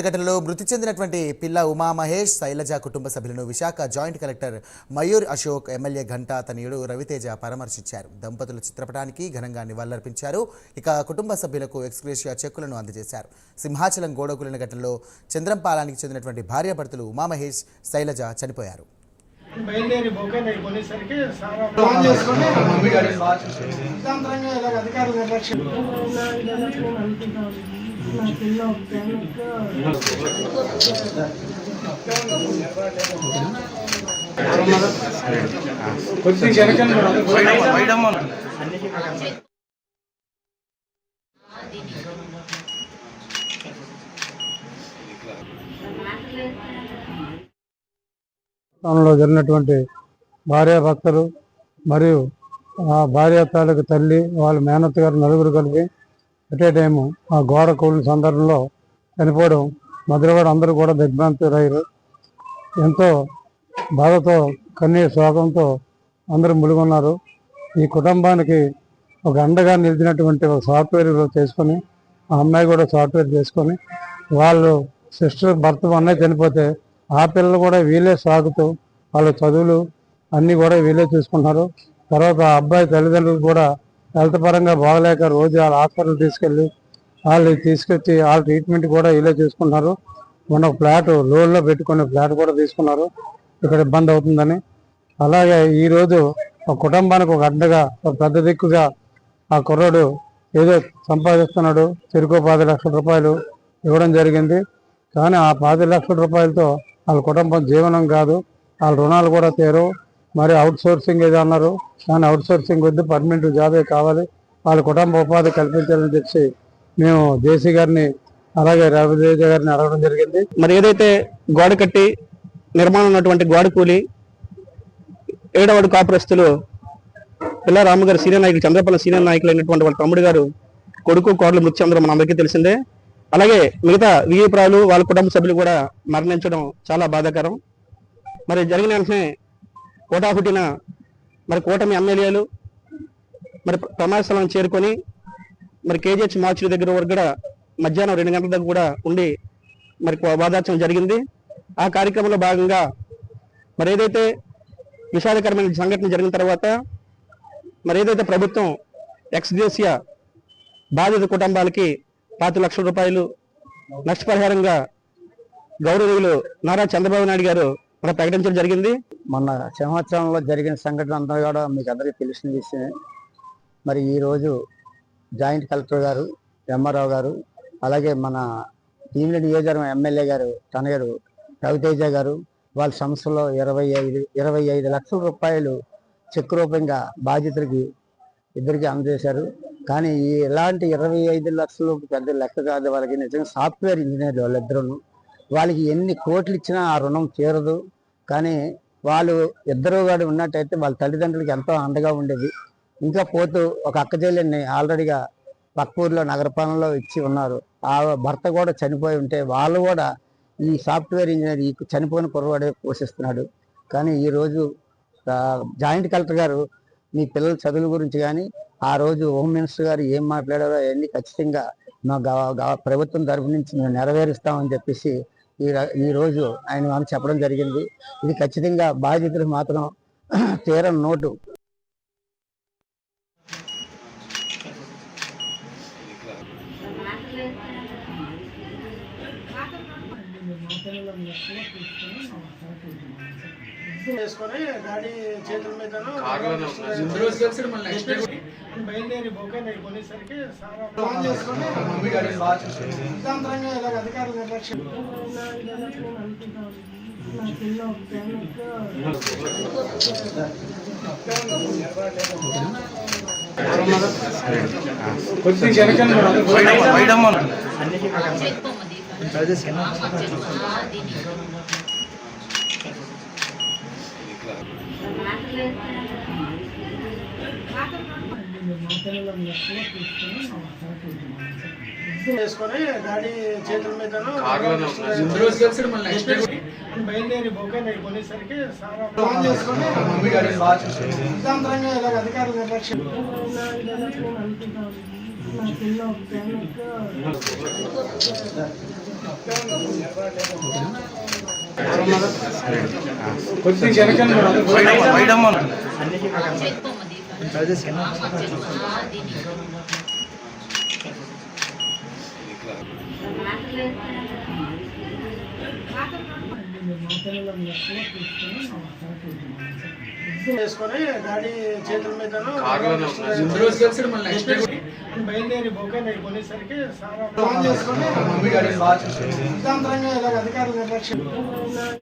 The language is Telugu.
ఘటనలో మృతి చెందినటువంటి పిల్ల ఉమా మహేష్ శైలజ కుటుంబ సభ్యులను Visakha joint collector Mayur Ashok MLA Ghanta తనయుడు రవితేజ పరామర్శించారు దంపతుల చిత్రపటానికి ఘనంగా నివాళులర్పించారు ఇక కుటుంబ సభ్యులకు ఎక్స్గ్రేషియా చెక్కులను అందజేశారు సింహాచలం గోడకూలిన ఘటనలో చంద్రంపాలానికి చెందినటువంటి భార్యాభర్తలు ఉమా మహేష్ శైలజ చనిపోయారు బయలుదేరి బొకేని కొనేసరికి సారా ప్లాన్ చేసుకొని సిద్ధాంతరంగా ఇలాగ అధికారులు నిర్లక్ష్యం కొద్ది జరిగినటువంటి భార్యా భక్తులు మరియు ఆ భార్య తాలూకు తల్లి వాళ్ళ మేనత్ గారు నలుగురు కలిపి అట్ ఏ టైము ఆ గోడ కూలిన సందర్భంలో చనిపోవడం మధురవాడ అందరూ కూడా దిగ్భ్రాంతులయ్యారు. ఎంతో బాధతో కన్నీరు శోకంతో అందరూ ములుగున్నారు. ఈ కుటుంబానికి ఒక అండగా నిలిచినటువంటి ఒక సాఫ్ట్వేర్ చేసుకొని ఆ అమ్మాయి కూడా సాఫ్ట్వేర్ చేసుకొని వాళ్ళు సిస్టర్ భర్త అన్నయ్య చనిపోతే ఆ పిల్లలు కూడా వీళ్ళే సాగుతూ వాళ్ళ చదువులు అన్నీ కూడా వీళ్ళే చూసుకుంటున్నారు. తర్వాత ఆ అబ్బాయి తల్లిదండ్రులు కూడా హెల్త్ పరంగా బాగలేక రోజు వాళ్ళ హాస్పిటల్ తీసుకెళ్ళి వాళ్ళు తీసుకొచ్చి వాళ్ళ ట్రీట్మెంట్ కూడా ఇలా చేసుకున్నారు మొన్న ఫ్లాట్ లోన్లో పెట్టుకునే ఫ్లాట్ కూడా తీసుకున్నారు. ఇక్కడ ఇబ్బంది అవుతుందని. అలాగే ఈరోజు ఒక కుటుంబానికి ఒక అడ్డగా ఒక పెద్ద దిక్కుగా ఆ కుర్రాడు ఏదో సంపాదిస్తున్నాడు. చెరుకు పది లక్షల రూపాయలు ఇవ్వడం జరిగింది. కానీ ఆ పది లక్షల రూపాయలతో వాళ్ళ కుటుంబం జీవనం కాదు. వాళ్ళ రుణాలు కూడా తీరు మరి అవుట్ సోర్సింగ్ ఏదో అన్నారు కానీ అవుట్ సోర్సింగ్ వద్దు పర్మనెంట్ జాబే కావాలి. వాళ్ళ కుటుంబ ఉపాధి కల్పించాలని చెప్పి మేము జేసీ గారిని అలాగే రవిదేజ గారిని అడగడం జరిగింది. మరి ఏదైతే గోడ కట్టి నిర్మాణం ఉన్నటువంటి గోడ కూలి ఏడవడు కాపురస్తులు పిల్ల రామగారు సీనియర్ నాయకులు చంద్రపల్లి సీనియర్ నాయకులు అయినటువంటి వాళ్ళ తమ్ముడు గారు కొడుకు కోడలు మృతి చెందడం మన అందరికీ తెలిసిందే. అలాగే మిగతా విఐపురాలు వాళ్ళ కుటుంబ సభ్యులు కూడా మరణించడం చాలా బాధాకరం. మరి జరిగిన వెంటనే కోటాహుటిన మరి కూటమి ఎమ్మెల్యేలు మరి ప్రమాద స్థలం చేరుకొని మరి కేజీహెచ్ మార్చుల దగ్గర వరకు కూడా మధ్యాహ్నం రెండు గంటల దగ్గర కూడా ఉండి మరి వాదార్చడం జరిగింది. ఆ కార్యక్రమంలో భాగంగా మరి ఏదైతే విషాదకరమైన సంఘటన జరిగిన తర్వాత మరి ఏదైతే ప్రభుత్వం ఎక్స్గ్రేసియా బాధిత కుటుంబాలకి పాతి లక్షల రూపాయలు నష్టపరిహారంగా గౌరవీయులు నారా చంద్రబాబు నాయుడు గారు మన ప్రకటించడం జరిగింది. మొన్న సింహాచలంలో జరిగిన సంఘటన అంతా కూడా మీకు అందరికీ తెలిసిన విషయమే. మరి ఈరోజు జాయింట్ కలెక్టర్ గారు ఎంఆర్ఓ గారు అలాగే మన భీమిలి నియోజకవర్గం ఎమ్మెల్యే గారు తనగారు రవితేజ గారు వాళ్ళ సంస్థలో ఇరవై ఐదు ఇరవై ఐదు లక్షల రూపాయలు చెక్ రూపంగా బాధితులకి ఇద్దరికి అందజేశారు. కానీ ఇలాంటి ఇరవై ఐదు లక్షలు పెద్ద లెక్క కాదు. వాళ్ళకి నిజంగా సాఫ్ట్వేర్ ఇంజనీర్లు వాళ్ళిద్దరును. వాళ్ళకి ఎన్ని కోట్లు ఇచ్చినా ఆ రుణం తీరదు. కానీ వాళ్ళు ఇద్దరు కూడా ఉన్నట్టయితే వాళ్ళ తల్లిదండ్రులకి ఎంతో అండగా ఉండేది. ఇంకా పోతూ ఒక అక్క చెల్లెల్ని ఆల్రెడీగా పక్క ఊర్లో నగరపాలనలో ఇచ్చి ఉన్నారు. ఆ భర్త కూడా చనిపోయి ఉంటే వాళ్ళు కూడా ఈ సాఫ్ట్వేర్ ఇంజనీర్ ఈ చనిపోయిన కుర్రవాడే పోషిస్తున్నాడు. కానీ ఈరోజు జాయింట్ కలెక్టర్ గారు మీ పిల్లల చదువుల గురించి కానీ ఆ రోజు హోమ్ మినిస్టర్ గారు ఏం మాట్లాడారో అవన్నీ ఖచ్చితంగా మా గవ- గవ- ప్రభుత్వం తరపు నుంచి మేము నెరవేరుస్తామని చెప్పేసి ఈ ర- ఈ రోజు ఆయన మనం చెప్పడం జరిగింది. ఇది ఖచ్చితంగా బాధితులకు మాత్రం తీరం నోటు. చేసుకొని డాడీ చేతుల మీదను బయలుదేరి బొకేని కొనేసరికి సారా ప్లాన్ చేసుకొని సిద్ధాంతరంగా ఇలాగ అధికారులు నిర్లక్ష్యం. కొద్ది జనకన్ చేసుకొని డాడీ చేతుల మీదను బయలుదేరి బొకేని కొనేసరికి సారా ప్లాన్ చేసుకొని సిద్ధాంతరంగా ఇలాగ అధికారులు నిర్లక్ష్యం. వేసుకొని డాడీ చేతుల మీదను బయలుదేరి బొకే కొనేసరికి సారా ప్లాన్ చేసుకొని అర్ధాంతరంగా ఇలాగ అధికారులు నిర్లక్ష్యం